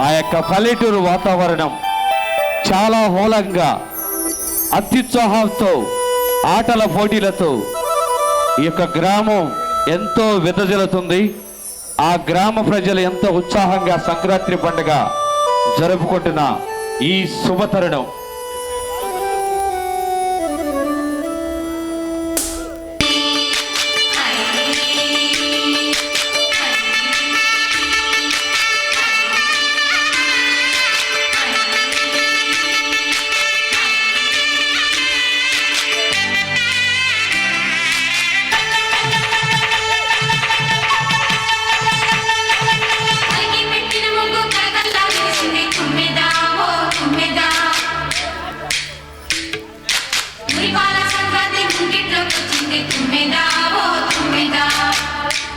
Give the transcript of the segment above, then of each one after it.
ఆ యొక్క పల్లెటూరు వాతావరణం చాలా హోలంగా అత్యుత్సాహంతో ఆటల పోటీలతో ఈ యొక్క గ్రామం ఎంతో విదజలుతుంది ఆ గ్రామ ప్రజలు ఎంతో ఉత్సాహంగా సంక్రాంతి పండుగ జరుపుకుంటున్న ఈ శుభతరుణం. tumida, oh tumida.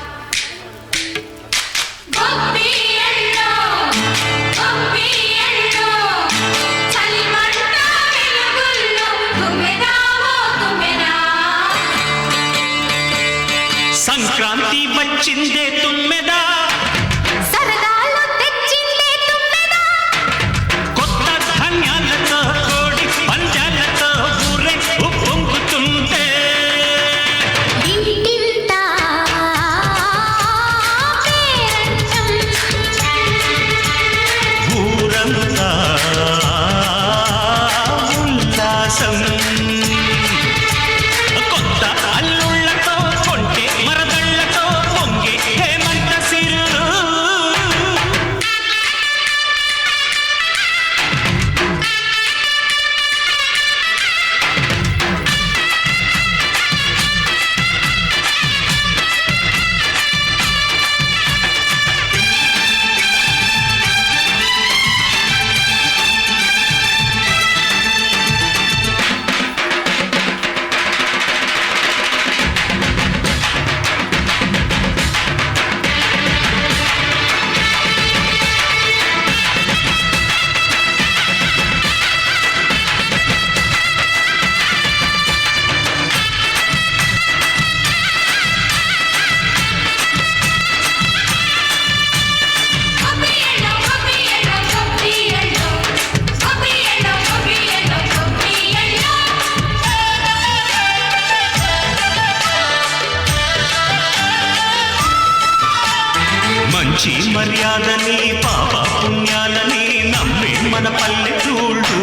మంచి మర్యాదని పాప పుణ్యాలని నమ్మే మన పల్లెటూళ్ళు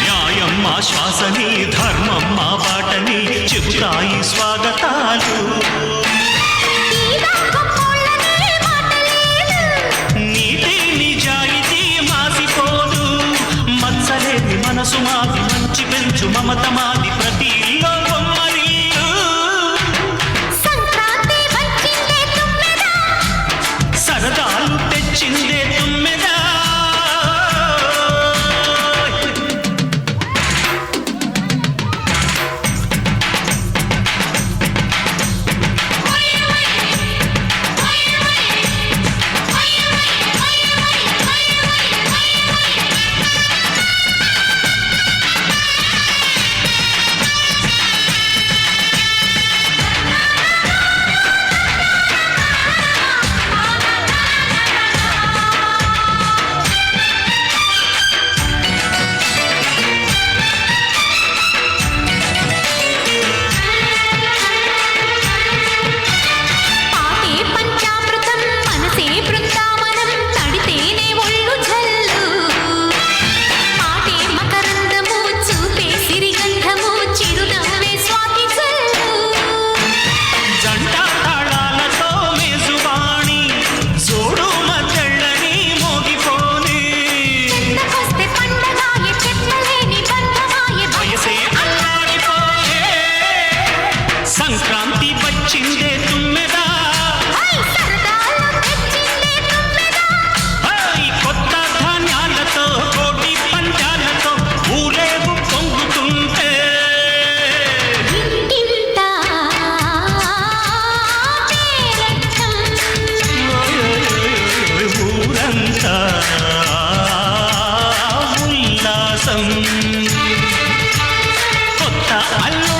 న్యాయం మా శ్వాసని ధర్మం మా బాటని చెబుతాయి స్వాగతాలు. నీతి నిజాయితీ మాసిపోదు. మత్సలేని మనసు మాది మంచి పెంచు మమత మాది కోసం. కొత్త అల్లు